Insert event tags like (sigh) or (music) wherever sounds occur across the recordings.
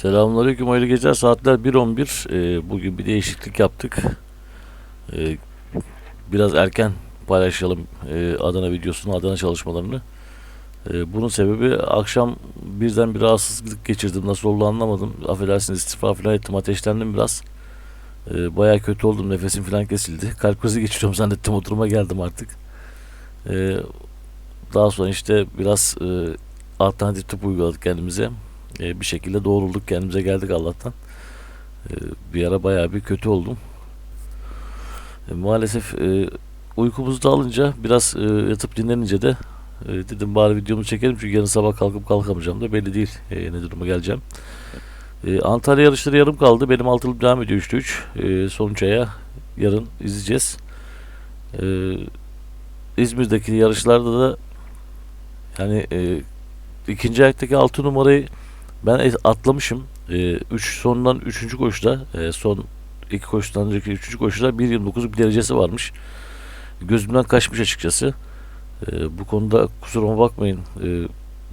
Selamünaleyküm hayırlı geceler. Saatler 1.11 Ee, bugün bir değişiklik yaptık. Ee, biraz erken paylaşalım e, Adana videosunu Adana çalışmalarını. Ee, bunun sebebi akşam birden bir rahatsızlık geçirdim. Nasıl oldu anlamadım. Affedersiniz istifa falan ettim ateşlendim biraz. Ee, baya kötü oldum nefesim falan kesildi. Kalp krizi geçiriyorum zannettim o duruma geldim artık. Ee, daha sonra işte biraz e, alternatif tıp uyguladık kendimize e, bir şekilde doğrulduk kendimize geldik Allah'tan. E, bir ara bayağı bir kötü oldum. E, maalesef e, uykumuzu da alınca biraz e, yatıp dinlenince de e, dedim bari videomu çekelim çünkü yarın sabah kalkıp kalkamayacağım da belli değil e, ne duruma geleceğim. E, Antalya yarışları yarım kaldı. Benim altılıp devam ediyor 3'te 3. E, sonuç yarın izleyeceğiz. E, İzmir'deki yarışlarda da yani e, ikinci ayaktaki 6 numarayı ben e- atlamışım. 3 sondan 3. koşuda e, son iki koşudan önceki 3. koşuda 1.29 bir derecesi varmış. Gözümden kaçmış açıkçası. E, bu konuda kusuruma bakmayın. E,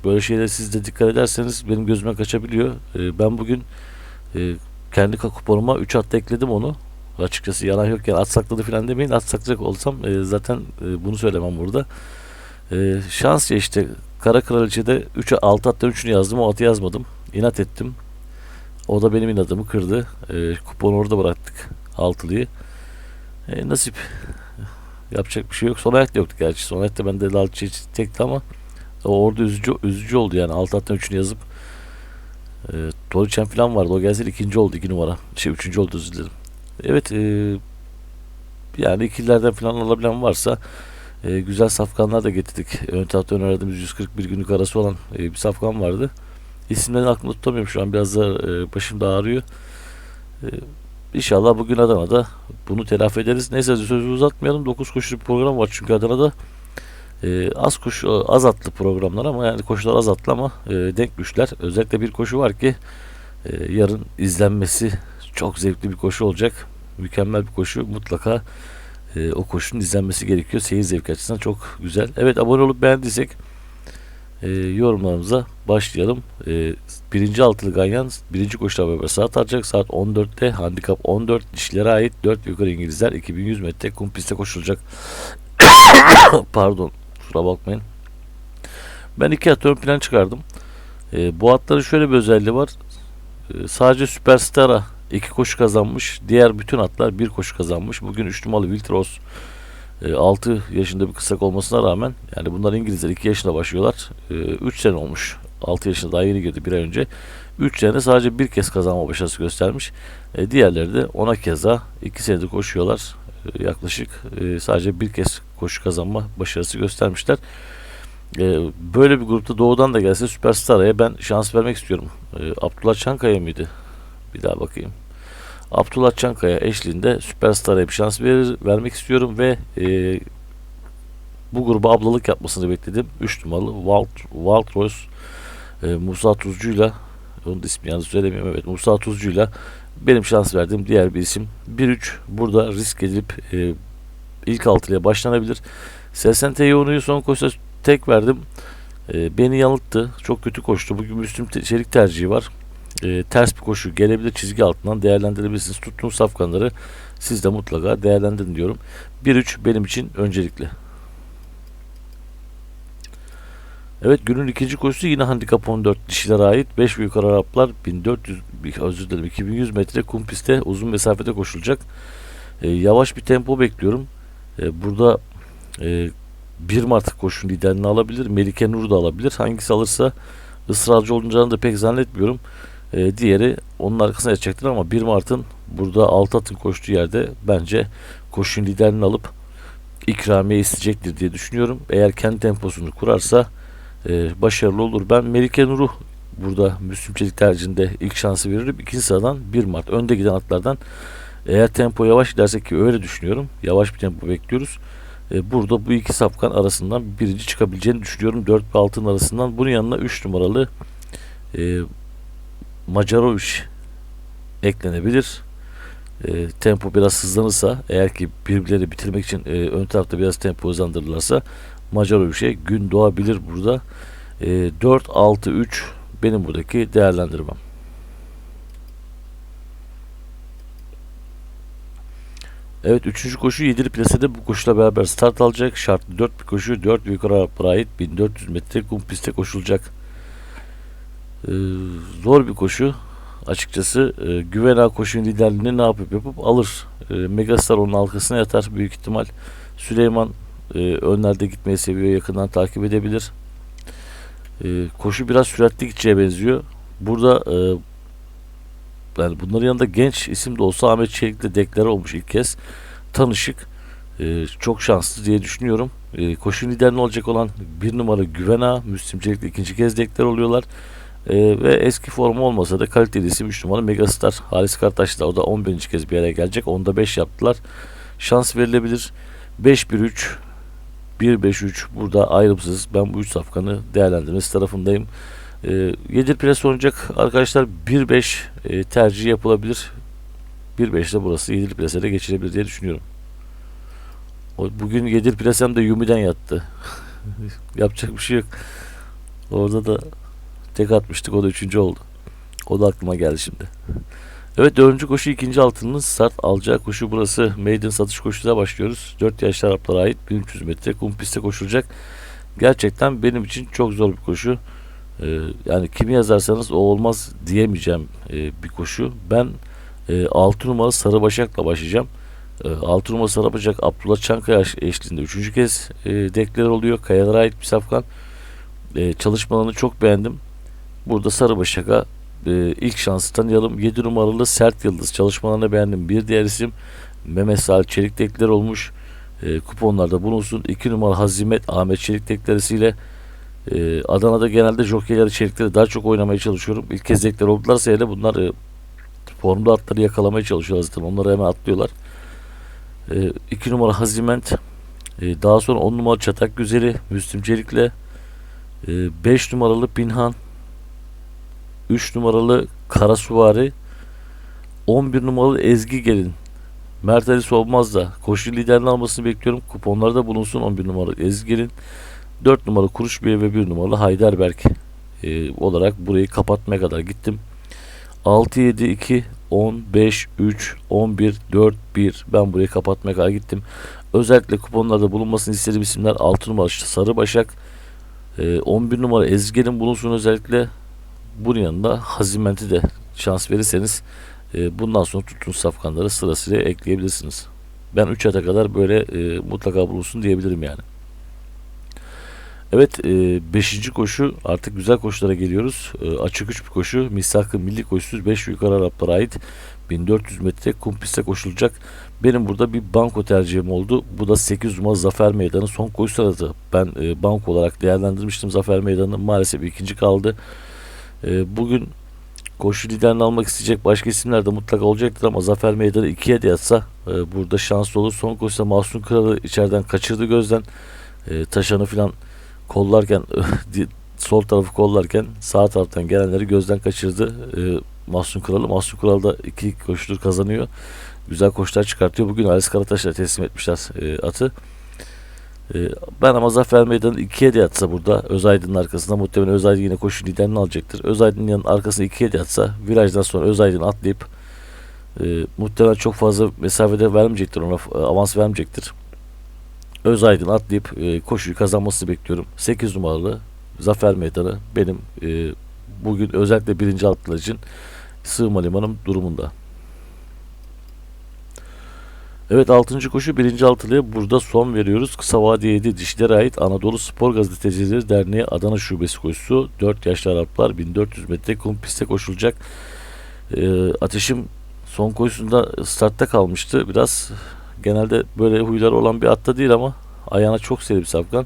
böyle şeylere siz de dikkat ederseniz benim gözüme kaçabiliyor. E, ben bugün e, kendi kuponuma 3 at ekledim onu. Açıkçası yalan yok yani at sakladı falan demeyin. At saklayacak olsam e, zaten e, bunu söylemem burada. E, şans ya işte Kara Kraliçe'de 3'e 6 attan 3'ünü yazdım. O atı yazmadım. İnat ettim. O da benim inadımı kırdı. E, kuponu orada bıraktık. Altılıyı. E, nasip. Yapacak bir şey yok. Son ayak da yoktu gerçi. Son ayak da bende Lalçı tekti ama o orada üzücü, üzücü oldu yani. 6 attan 3'ünü yazıp e, Toriçen falan vardı. O gelse ikinci oldu 2 numara. Şey üçüncü oldu özür dilerim. Evet e, yani ikililerden falan alabilen varsa e, güzel safkanlar da getirdik. Ön tarafta önerdiğimiz 141 günlük arası olan e, bir safkan vardı. İsimlerini aklımda tutamıyorum şu an. Biraz da e, başım da ağrıyor. E, inşallah bugün Adana'da bunu telafi ederiz. Neyse sözü uzatmayalım. 9 koşulu bir program var çünkü Adana'da. E, az koşu, az atlı programlar ama yani koşular az atlı ama e, denk güçler. Özellikle bir koşu var ki e, yarın izlenmesi çok zevkli bir koşu olacak. Mükemmel bir koşu. Mutlaka e, o koşunun izlenmesi gerekiyor. Seyir zevki açısından çok güzel. Evet abone olup beğendiysek e, yorumlarımıza başlayalım. E, birinci altılı ganyan birinci koşuda beraber saat atacak. Saat 14'te handikap 14 dişlere ait 4 yukarı İngilizler 2100 metre kum pistte koşulacak. (coughs) Pardon kusura bakmayın. Ben iki at ön plan çıkardım. E, bu atların şöyle bir özelliği var. E, sadece Süperstar'a iki koşu kazanmış. Diğer bütün atlar bir koşu kazanmış. Bugün 3 numaralı Wiltros e, 6 yaşında bir kısak olmasına rağmen yani bunlar İngilizler 2 yaşında başlıyorlar. 3 e, sene olmuş. 6 yaşında daha yeni girdi bir ay önce. 3 sene sadece bir kez kazanma başarısı göstermiş. E, diğerleri de ona keza 2 senedir koşuyorlar. E, yaklaşık e, sadece bir kez koşu kazanma başarısı göstermişler. E, böyle bir grupta doğudan da gelse Süperstar'a ben şans vermek istiyorum. Abdullah Çankaya mıydı? Bir daha bakayım. Abdullah Çankaya eşliğinde Süperstar'a bir şans verir, vermek istiyorum ve e, bu gruba ablalık yapmasını bekledim. 3 numaralı Walt, Walt Royce e, Musa Tuzcu'yla onun ismi yalnız söylemiyorum evet Musa Tuzcu'yla benim şans verdiğim diğer bir isim 1-3 burada risk edilip e, ilk altılıya başlanabilir. Sesente Yoğunu'yu son koşuda tek verdim. E, beni yanılttı. Çok kötü koştu. Bugün Müslüm Çelik tercihi var e, ters bir koşu gelebilir çizgi altından değerlendirebilirsiniz. Tuttuğunuz safkanları siz de mutlaka değerlendirin diyorum. 1-3 benim için öncelikli. Evet günün ikinci koşusu yine handikap 14 dişilere ait 5 büyük Araplar 1400 özür dilerim 2100 metre kum pistte uzun mesafede koşulacak. E, yavaş bir tempo bekliyorum. E, burada e, 1 Mart koşun liderini alabilir. Melike Nur da alabilir. Hangisi alırsa ısrarcı olacağını da pek zannetmiyorum. E, diğeri onun arkasına yatacaktır ama 1 Mart'ın burada 6 atın koştuğu yerde bence koşun liderini alıp ikramiye isteyecektir diye düşünüyorum. Eğer kendi temposunu kurarsa e, başarılı olur. Ben Melike Nur'u burada Müslüm Çelik tercihinde ilk şansı veririm. İkinci sıradan 1 Mart önde giden atlardan eğer tempo yavaş giderse ki öyle düşünüyorum. Yavaş bir tempo bekliyoruz. E, burada bu iki safkan arasından birinci çıkabileceğini düşünüyorum. 4 ve 6'nın arasından. Bunun yanına 3 numaralı e, Macarovic eklenebilir. E, tempo biraz hızlanırsa eğer ki birbirleri bitirmek için e, ön tarafta biraz tempo hızlandırırlarsa Macarovic'e gün doğabilir burada. E, 4-6-3 benim buradaki değerlendirmem. Evet 3. koşu 7'li plasede bu koşuyla beraber start alacak. Şartlı 4 bir koşu 4 yukarı Pride 1400 metre kum pistte koşulacak. Ee, zor bir koşu. Açıkçası e, Güvena koşunun liderliğini ne yapıp yapıp alır. E, Megastar onun arkasına yatar büyük ihtimal. Süleyman e, önlerde gitmeyi seviyor. Yakından takip edebilir. E, koşu biraz süratli gideceğe benziyor. Burada e, yani bunların yanında genç isim de olsa Ahmet Çelik'le deklare olmuş ilk kez. Tanışık. E, çok şanslı diye düşünüyorum. E, koşu liderine olacak olan bir numara Güvena, Müslüm Çelik'le ikinci kez deklare oluyorlar. E, ve eski formu olmasa da kaliteli isim 3 numara Megastar. Halis Kartaş da o da 11. kez bir araya gelecek. Onda 5 yaptılar. Şans verilebilir. 5-1-3 1-5-3 burada ayrımsız. Ben bu 3 safkanı değerlendirmesi tarafındayım. E, Yedir Pres oynayacak arkadaşlar 1-5 e, tercih yapılabilir. 1-5 de burası Yedir Pres'e de geçilebilir diye düşünüyorum. O, bugün Yedir Pres'em de Yumi'den yattı. (laughs) Yapacak bir şey yok. Orada da tek atmıştık o da üçüncü oldu. O da aklıma geldi şimdi. Evet dördüncü koşu ikinci altının start alacağı koşu burası. Maiden satış koşusuna başlıyoruz. 4 yaşlı Araplara ait 1300 metre kum pistte koşulacak. Gerçekten benim için çok zor bir koşu. Ee, yani kimi yazarsanız o olmaz diyemeyeceğim e, bir koşu. Ben e, 6 numaralı Sarı Başak'la başlayacağım. E, 6 numaralı Sarı Başak Abdullah Çankaya eşliğinde 3. kez e, deklar oluyor. Kayalara ait bir safkan. E, çalışmalarını çok beğendim. Burada Sarı Başak'a e, ilk şansı tanıyalım. 7 numaralı Sert Yıldız çalışmalarını beğendim. Bir diğer isim Mehmet Salih Çelik dekler olmuş. E, kuponlarda bulunsun. 2 numara Hazimet Ahmet Çelik deklarisiyle ee, Adana'da genelde jockeyleri çelikleri daha çok oynamaya çalışıyorum. İlk kez zekler oldularsa hele bunlar e, formda atları yakalamaya çalışıyorlar zaten. Onları hemen atlıyorlar. 2 numara Haziment. E, daha sonra 10 numara Çatak Güzeli Müslüm Çelik'le 5 numaralı Binhan 3 numaralı Karasuvari 11 numaralı Ezgi Gelin Mert Ali Solmaz da koşu liderini almasını bekliyorum. Kuponlarda bulunsun 11 numaralı Ezgi Gelin 4 numaralı Kuruş Bey ve 1 numaralı Haydarberk e, olarak burayı kapatmaya kadar gittim. 6, 7, 2, 10, 5, 3, 11, 4, 1 ben burayı kapatmaya kadar gittim. Özellikle kuponlarda bulunmasını istediğim isimler 6 numara Sarı Başak, e, 11 numara Ezgi'nin bulunsun özellikle bunun yanında Hazimenti de şans verirseniz e, bundan sonra tuttuğunuz safkanları sırasıyla ekleyebilirsiniz. Ben 3 ata kadar böyle e, mutlaka bulunsun diyebilirim yani. Evet 5. E, koşu artık güzel koşulara geliyoruz. E, açık 3 bir koşu. Misak-ı Milli koşusuz 5 yukarı Araplara ait 1400 metre kum pistte koşulacak. Benim burada bir banko tercihim oldu. Bu da 8 numara Zafer Meydanı son koşu sırası. Ben e, banko olarak değerlendirmiştim Zafer Meydanı. Maalesef ikinci kaldı. E, bugün koşu liderini almak isteyecek başka isimler de mutlaka olacaktır ama Zafer Meydanı 2'ye de yatsa e, burada şanslı olur. Son koşuda Mahsun Kralı içeriden kaçırdı gözden. E, taşanı filan kollarken (laughs) sol tarafı kollarken sağ taraftan gelenleri gözden kaçırdı. E, Mahsun Kralı. Mahsun Kral da iki koşudur kazanıyor. Güzel koşular çıkartıyor. Bugün Halis Karataş'la teslim etmişler e, atı. E, ben ama Zafer Meydanı ikiye de yatsa burada Özaydın'ın arkasında muhtemelen Özaydın yine koşu liderini alacaktır. Özaydın'ın yanının arkasında ikiye de yatsa virajdan sonra Özaydın atlayıp e, muhtemelen çok fazla mesafede vermeyecektir ona avans vermeyecektir. Özaydın atlayıp e, koşuyu kazanmasını bekliyorum. 8 numaralı Zafer Meydanı benim e, bugün özellikle birinci atlılar için sığma limanım durumunda. Evet 6. koşu 1. altılıya burada son veriyoruz. Kısa 7 dişlere ait Anadolu Spor Gazetecileri Derneği Adana Şubesi koşusu. 4 yaşlı Araplar 1400 metre kum piste koşulacak. E, ateşim son koşusunda startta kalmıştı. Biraz genelde böyle huyları olan bir atta değil ama ayağına çok seri bir safkan.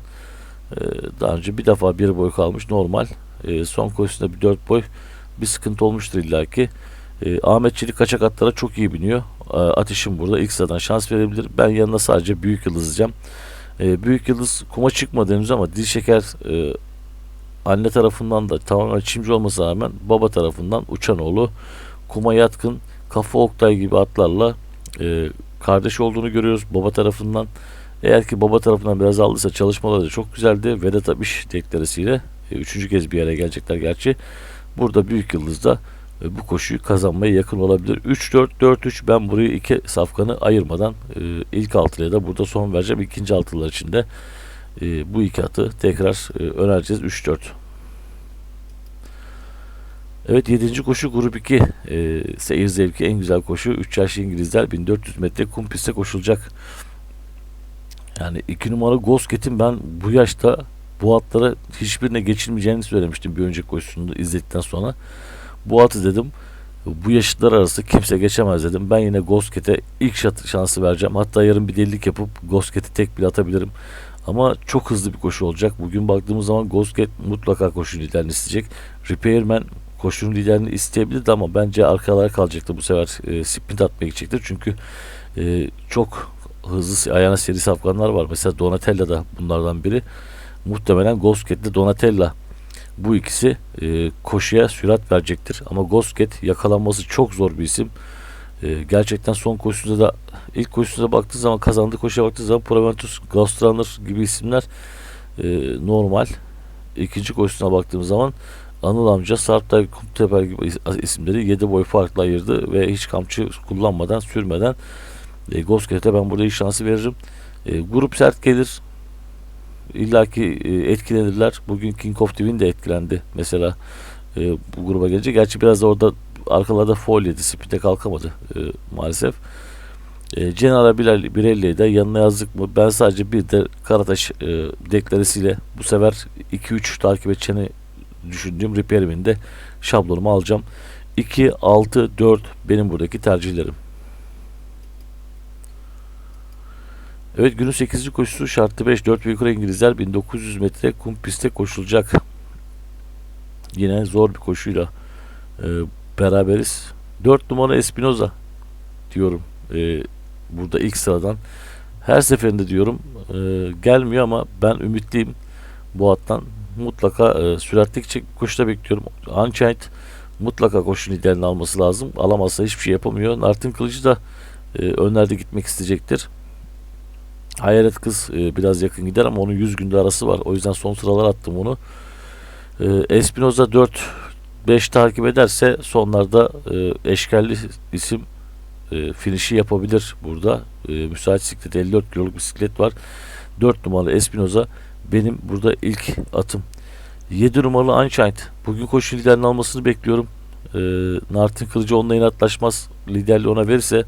Ee, daha önce bir defa bir boy kalmış normal. Ee, son koşusunda bir dört boy bir sıkıntı olmuştur illaki. Ee, Ahmet Çelik kaçak atlara çok iyi biniyor. Ee, Ateşim burada ilk sıradan şans verebilir. Ben yanına sadece Büyük Yıldız diyeceğim. Ee, büyük Yıldız kuma çıkmadı henüz ama dil şeker e, anne tarafından da tamamen çimci olmasına rağmen baba tarafından Uçanoğlu kuma yatkın kafa oktay gibi atlarla e, kardeş olduğunu görüyoruz baba tarafından. Eğer ki baba tarafından biraz aldıysa çalışmaları da çok güzeldi. Vedat Abiş deklaresiyle e, üçüncü kez bir yere gelecekler gerçi. Burada Büyük Yıldız'da e, bu koşuyu kazanmaya yakın olabilir. 3-4-4-3 ben burayı iki safkanı ayırmadan e, ilk altılıya da burada son vereceğim. ikinci altılar için de e, bu iki atı tekrar e, önereceğiz. 3-4. Evet 7. koşu grup 2 e, seyir zevki en güzel koşu 3 yaşlı İngilizler 1400 metre kum pistte koşulacak. Yani 2 numara Gosket'in ben bu yaşta bu atlara hiçbirine geçilmeyeceğini söylemiştim bir önceki koşusunu izledikten sonra. Bu atı dedim bu yaşıtlar arası kimse geçemez dedim. Ben yine Gosket'e ilk şansı vereceğim. Hatta yarın bir delilik yapıp Gosket'i tek bile atabilirim. Ama çok hızlı bir koşu olacak. Bugün baktığımız zaman Gosket mutlaka koşu liderini isteyecek. Repairman koşunun liderini isteyebilirdi ama bence arkalara kalacaktı bu sefer e, sprint atmaya gidecektir. Çünkü e, çok hızlı ayağına seri safkanlar var. Mesela Donatella da bunlardan biri. Muhtemelen Gosket ile Donatella bu ikisi e, koşuya sürat verecektir. Ama Gosket yakalanması çok zor bir isim. E, gerçekten son koşusunda da ilk koşusunda baktığı zaman kazandığı koşuya baktığı zaman Proventus, Ghost Runner gibi isimler e, normal. İkinci koşusuna baktığımız zaman Anıl amca Sarptay Kumteper gibi is- isimleri 7 boy farkla ayırdı ve hiç kamçı kullanmadan sürmeden e, Gosket'e ben burada iyi şansı veririm. E, grup sert gelir. İlla ki e, etkilenirler. Bugün King of the Win de etkilendi. Mesela e, bu gruba gelince. Gerçi biraz da orada arkalarda foul yedi. Spite kalkamadı e, maalesef. E, Bilal Birelli'ye de yanına yazdık mı? Ben sadece bir de Karataş e, deklaresiyle bu sefer 2-3 takip edeceğini düşündüğüm Repairman'in de şablonumu alacağım. 2, 6, 4 benim buradaki tercihlerim. Evet günün 8. koşusu şartlı 5 4 ve yukarı İngilizler 1900 metre kum pistte koşulacak. Yine zor bir koşuyla e, beraberiz. 4 numara Espinoza diyorum e, burada ilk sıradan. Her seferinde diyorum e, gelmiyor ama ben ümitliyim bu attan. Mutlaka e, süratli koşuda bekliyorum. Unchained mutlaka koşu liderini alması lazım. Alamazsa hiçbir şey yapamıyor. Nartın Kılıcı da e, önlerde gitmek isteyecektir. Hayalet kız e, biraz yakın gider ama onun 100 günde arası var. O yüzden son sıralar attım onu. E, Espinoza 4 5 takip ederse sonlarda e, eşkelli isim e, finişi yapabilir burada. E, müsait bisiklet 54 kiloluk bisiklet var. 4 numaralı Espinoza benim burada ilk atım. 7 numaralı Unchained. Bugün koşu liderini almasını bekliyorum. E, Nartin Kılıcı onunla inatlaşmaz. Liderliği ona verirse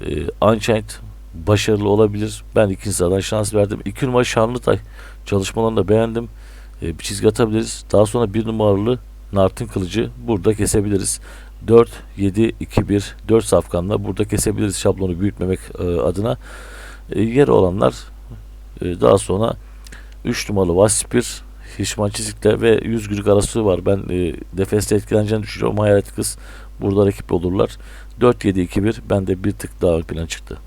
e, Unchained başarılı olabilir. Ben ikinci sıradan şans verdim. 2 numara Şanlıtay çalışmalarını da beğendim. E, bir çizgi atabiliriz. Daha sonra 1 numaralı Nartin Kılıcı burada kesebiliriz. 4, 7, 2, 1, 4 safkanla burada kesebiliriz şablonu büyütmemek e, adına. E, yer olanlar e, daha sonra 3 numaralı Vaspir, Hişman Çizik'le ve 100 günlük arası var. Ben e, defeste etkileneceğini düşünüyorum. Hayalet kız burada rakip olurlar. 4-7-2-1 ben de bir tık daha ön plan çıktı.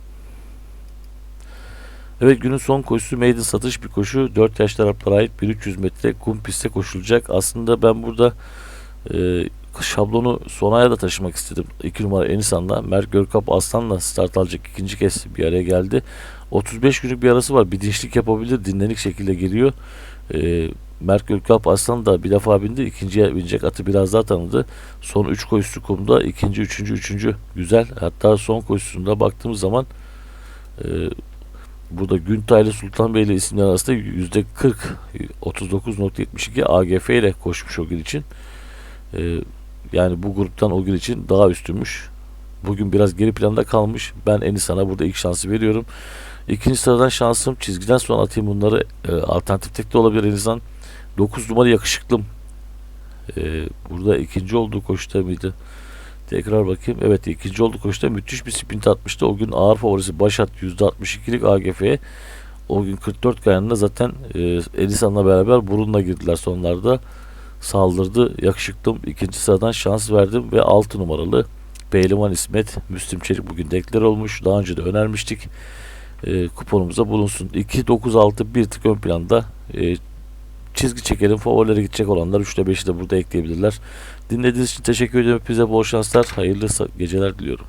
Evet günün son koşusu maiden satış bir koşu. 4 yaş taraflara ait 1300 metre kum pistte koşulacak. Aslında ben burada e, şablonu Sona'ya da taşımak istedim. 2 numara Enisan'da. Mert Görkap Aslan'la start alacak ikinci kez bir araya geldi. 35 günlük bir arası var. Bir dinçlik yapabilir. Dinlenik şekilde geliyor. E, Mert Görkap Aslan da bir defa bindi. ikinciye binecek atı biraz daha tanıdı. Son 3 koşusu kumda. ikinci, üçüncü, üçüncü güzel. Hatta son koşusunda baktığımız zaman e, burada Güntay ile Sultan Bey ile isimler arasında %40 39.72 AGF ile koşmuş o gün için. E, yani bu gruptan o gün için daha üstünmüş. Bugün biraz geri planda kalmış. Ben Enisan'a burada ilk şansı veriyorum. İkinci sıradan şansım çizgiden sonra atayım bunları. E, alternatif tek de olabilir Enisan. 9 numara yakışıklım. E, burada ikinci olduğu koşuda mıydı? Tekrar bakayım. Evet ikinci olduğu koşuda müthiş bir sprint atmıştı. O gün ağır favorisi Başat %62'lik AGF'ye. O gün 44 kayanında zaten e, Enisan'la beraber burunla girdiler sonlarda. Saldırdı. Yakışıklım. ikinci sıradan şans verdim ve 6 numaralı Pehlivan İsmet Müslüm Çelik bugün deklar olmuş. Daha önce de önermiştik. E, kuponumuza bulunsun. 2 9 6 bir tık ön planda. E, çizgi çekelim. Favorilere gidecek olanlar 3'te 5'i de burada ekleyebilirler. Dinlediğiniz için teşekkür ederim. Hepinize bol şanslar. Hayırlı geceler diliyorum.